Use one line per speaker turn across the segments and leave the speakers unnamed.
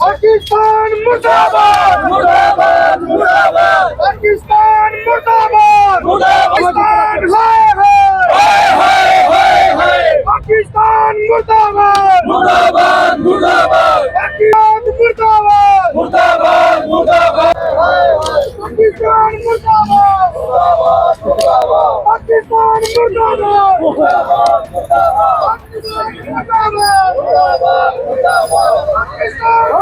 पाकिस्तान मुर्दाबाद मुर्दाबाद मुर्दाबाद पाकिस्तान मुर्दाबाद मुर्दाबाद पाकिस्तान हाय हाय हाय हाय हाय पाकिस्तान मुर्दाबाद मुर्दाबाद मुर्दाबाद पाकिस्तान मुर्दाबाद मुर्दाबाद मुर्दाबाद पाकिस्तान मुर्दाबाद मुर्दाबाद मुर्दाबाद पाकिस्तान मुर्दाबाद मुर्दाबाद मुर्दाबाद पाकिस्तान मुर्दाबाद मुर्दाबाद मुर्दाबाद पाकिस्तान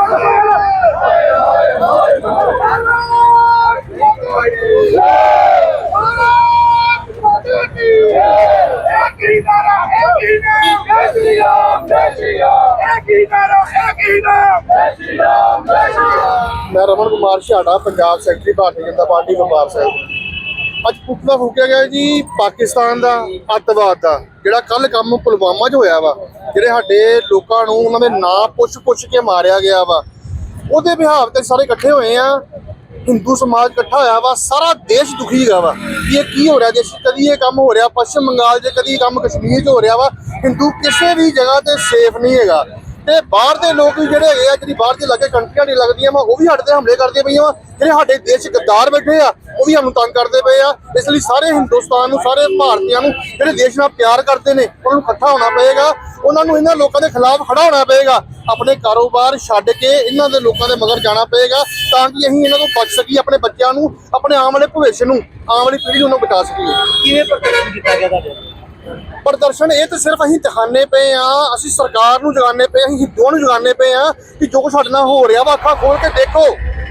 ਮੈਂ ਰਮਨ ਕੁਮਾਰ ਛਾੜਾ, ਪੰਜਾਬ ਸੈਕਟਰੀ ਭਾਰਤੀ ਜਨਤਾ ਪਾਰਟੀ, ਵਪਾਰ ਸਾਹਿਬ ਅੱਜ ਪੁਤਲਾ ਫੂਕਿਆ ਗਿਆ ਜੀ ਪਾਕਿਸਤਾਨ ਦਾ, ਅੱਤਵਾਦ ਦਾ, ਜਿਹੜਾ ਕੱਲ ਕੰਮ ਪੁਲਵਾਮਾ 'ਚ ਹੋਇਆ ਵਾ, ਜਿਹੜੇ ਸਾਡੇ ਲੋਕਾਂ ਨੂੰ ਉਹਨਾਂ ਦੇ ਨਾਂ ਪੁੱਛ-ਪੁੱਛ ਕੇ ਮਾਰਿਆ ਗਿਆ ਵਾ। ਉਹਦੇ ਵਿਹਾਰ ਤੇ ਸਾਰੇ ਇਕੱਠੇ ਹੋਏ ਆ। ਹਿੰਦੂ ਸਮਾਜ ਇਕੱਠਾ ਹੋਇਆ ਵਾ, ਸਾਰਾ ਦੇਸ਼ ਦੁਖੀ ਹੈਗਾ ਵਾ। ਵੀ ਇਹ ਕੀ ਹੋ ਰਿਹਾ? ਦੇਸ਼ ਕਦੀ ਇਹ ਕੰਮ ਹੋ ਰਿਹਾ? ਪੱਛਮ ਬੰਗਾਲ 'ਚ ਕਦੀ ਇਹ ਕੰਮ ਕਸ਼ਮੀਰ 'ਚ ਹੋ ਰਿਹਾ ਵਾ। ਹਿੰਦੂ ਕਿਸੇ ਵੀ ਜਗ੍ਹਾ ਤੇ ਸੇਫ ਨਹੀਂ ਹੈਗਾ। ਤੇ ਬਾਹਰ ਦੇ ਲੋਕ ਵੀ ਜਿਹੜੇ ਹੈਗੇ ਆ, ਜਿਹੜੀ ਬਾਹਰ ਦੇ ਲਾਗੇ ਕੰਟਰੀਆਂ ਨਹੀਂ ਲੱਗਦੀਆਂ ਵਾ, ਉਹ ਵੀ ਸਾਡੇ ਤੇ ਹਮਲੇ ਕਰਦੀਆਂ ਪਈਆਂ ਵਾ। ਜਿਹੜੇ ਸਾਡੇ ਦੇਸ਼ 'ਚ ਗੱਦਾਰ ਬੈਠੇ ਆ ਵੀ ਸਾਨੂੰ ਤੰਗ ਕਰਦੇ ਪਏ ਆ। ਇਸ ਲਈ ਸਾਰੇ ਹਿੰਦੁਸਤਾਨ ਨੂੰ ਸਾਰੇ ਭਾਰਤੀਆਂ ਨੂੰ ਜਿਹੜੇ ਦੇਸ਼ ਨਾਲ ਪਿਆਰ ਕਰਦੇ ਨੇ ਉਹਨਾਂ ਨੂੰ ਇਕੱਠਾ ਹੋਣਾ ਪਏਗਾ। ਉਹਨਾਂ ਨੂੰ ਇਹਨਾਂ ਲੋਕਾਂ ਦੇ ਖਿਲਾਫ ਖੜਾ ਹੋਣਾ ਪਏਗਾ। ਆਪਣੇ ਕਾਰੋਬਾਰ ਛੱਡ ਕੇ ਇਹਨਾਂ ਦੇ ਲੋਕਾਂ ਦੇ ਮਗਰ ਜਾਣਾ ਪਏਗਾ ਤਾਂ ਕਿ ਅਸੀਂ ਇਹਨਾਂ ਤੋਂ ਬਚ ਸਕੀਏ ਆਪਣੇ ਬੱਚਿਆਂ ਨੂੰ ਆਪਣੇ ਆਉਣ ਵਾਲੇ ਭਵਿੱਖ ਨੂੰ ਆਉਣ ਵਾਲੀ ਪੀੜ੍ਹੀ ਨੂੰ ਬਚਾ ਸਕੀਏ।
ਕਿਵੇਂ ਪ੍ਰਦਰਸ਼ਨ ਕੀਤਾ ਗਿਆ ਤੁਹਾਡੇ
ਪ੍ਰਦਰਸ਼ਨ ਇਹ ਤਾਂ ਸਿਰਫ ਅਸੀਂ ਦਿਖਾਣੇ ਪਏ ਆ ਅਸੀਂ ਸਰਕਾਰ ਨੂੰ ਜਗਾਣੇ ਪਏ ਅਸੀਂ ਹਿੰਦੂਆਂ ਨੂੰ ਜਗਾਣੇ ਪਏ ਆ ਕਿ ਜੋ ਕੁਛ ਸਾਡੇ ਨਾਲ ਹੋ ਰਿਹਾ ਵਾ ਅੱਖਾਂ ਖੋਲ ਕੇ ਦੇਖੋ।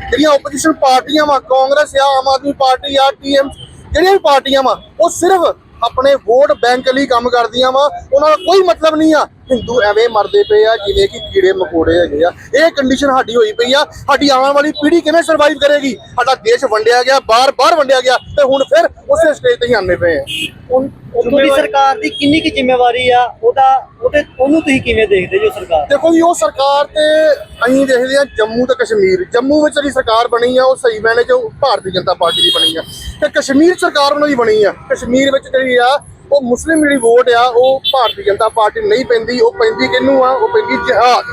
ਜਿਹੜੀਆਂ ਆਪੋਜੀਸ਼ਨ ਪਾਰਟੀਆਂ ਵਾ, ਕਾਂਗਰਸ ਆ, ਆਮ ਆਦਮੀ ਪਾਰਟੀ ਆ ਟੀਐਮ ਜਿਹੜੀਆਂ ਵੀ ਪਾਰਟੀਆਂ ਵਾ, ਉਹ ਸਿਰਫ ਆਪਣੇ ਵੋਟ ਬੈਂਕ ਲਈ ਕੰਮ ਕਰਦੀਆਂ ਵਾ, ਉਹਨਾਂ ਦਾ ਕੋਈ ਮਤਲਬ ਨਹੀਂ ਆ ਹਿੰਦੂ ਐਵੇਂ ਮਰਦੇ ਪਏ ਆ ਜਿਵੇਂ ਕਿ ਕੀੜੇ ਮਕੋੜੇ ਹੈਗੇ ਆ। ਇਹ ਕੰਡੀਸ਼ਨ ਸਾਡੀ ਹੋਈ ਪਈ ਆ। ਸਾਡੀ ਆਉਣ ਵਾਲੀ ਪੀੜ੍ਹੀ ਕਿਵੇਂ ਸਰਵਾਈਵ ਕਰੇਗੀ? ਸਾਡਾ ਦੇਸ਼ ਵੰਡਿਆ ਗਿਆ ਬਾਹਰ ਬਾਹਰ ਵੰਡਿਆ ਗਿਆ ਤੇ ਹੁਣ ਫਿਰ ਉਸੇ ਸਟੇਜ ਤੇ ਹੀ ਆਨੇ ਪਏ ਆ।
ਉੱਥੋਂ ਦੀ ਸਰਕਾਰ ਦੀ ਕਿੰਨੀ ਕੀ ਜ਼ਿੰਮੇਵਾਰੀ ਆ? ਉਹਦਾ ਉਹਦੇ ਉਹਨੂੰ ਤੁਸੀਂ ਕਿਵੇਂ ਦੇਖਦੇ ਜੋ ਸਰਕਾਰ?
ਦੇਖੋ ਜੀ ਉਹ ਸਰਕਾਰ ਤੇ ਅਸੀਂ ਦੇਖਦੇ ਆ ਜੰਮੂ ਤੇ ਕਸ਼ਮੀਰ। ਜੰਮੂ ਵਿੱਚ ਜਿਹੜੀ ਸਰਕਾਰ ਬਣੀ ਆ ਉਹ ਸਹੀ ਮੈਨੇ ਚ ਭਾਰਤੀ ਜਨਤਾ ਪਾਰਟੀ ਦੀ ਬਣੀ ਆ। ਤੇ ਕਸ਼ਮੀਰ ਸਰਕਾਰ ਉਹਨਾਂ ਦੀ ਬਣੀ ਆ। ਕਸ਼ਮੀਰ ਵਿੱਚ ਜਿਹੜੀ ਆ ਉਹ ਮੁਸਲਿਮ ਜਿਹੜੀ ਵੋਟ ਆ, ਉਹ ਭਾਰਤੀ ਜਨਤਾ ਪਾਰਟੀ ਨਹੀਂ ਪੈਂਦੀ, ਉਹ ਪੈਂਦੀ ਕਿਹਨੂੰ ਆ? ਉਹ ਪੈਂਦੀ ਜਿਹਾਦ।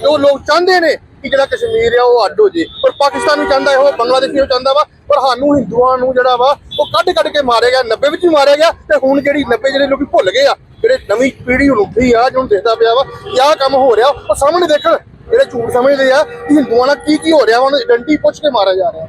ਤੇ ਉਹ ਲੋਕ ਚਾਹੁੰਦੇ ਨੇ ਕਿ ਜਿਹੜਾ ਕਸ਼ਮੀਰ ਆ, ਉਹ ਅੱਡ ਹੋ ਜੇ। ਪਰ ਪਾਕਿਸਤਾਨ ਨੂੰ ਚਾਹੁੰਦਾ ਹੈ ਬੰਗਲਾਦੇਸ਼ ਵੀ ਚਾਹੁੰਦਾ ਵਾ। ਪਰ ਸਾਨੂੰ ਹਿੰਦੂਆਂ ਨੂੰ ਜਿਹੜਾ ਵਾ, ਉਹ ਕੱਢ ਕੱਢ ਕੇ ਮਾਰਿਆ ਗਿਆ 90 ਵਿੱਚ ਵੀ ਮਾਰਿਆ ਗਿਆ। ਤੇ ਹੁਣ ਜਿਹੜੀ 90 ਜਿਹੜੇ ਲੋਕੀ ਭੁੱਲ ਗਏ ਆ, ਜਿਹੜੇ ਨਵੀਂ ਪੀੜ੍ਹੀ ਹੁਣ ਉੱਠੀ ਆ, ਜਿਹਨੂੰ ਦੇਖਦਾ ਪਿਆ ਵਾ, ਕਿ ਆਹ ਕੰਮ ਹੋ ਰਿਹਾ। ਉਹ ਸਾਹਮਣੇ ਦੇਖਣ, ਜਿਹੜੇ ਝੂਠ ਸਮਝਦੇ ਆ, ਕਿ ਹਿੰਦੂਆਂ ਨਾਲ ਕੀ ਕੀ ਹੋ ਰਿਹਾ ਵਾ, ਉਹਨਾਂ ਦੀ ਆਇਡੈਂਟੀ ਪੁੱਛ ਕੇ ਮਾਰਿਆ ਜਾ ਰਿਹਾ।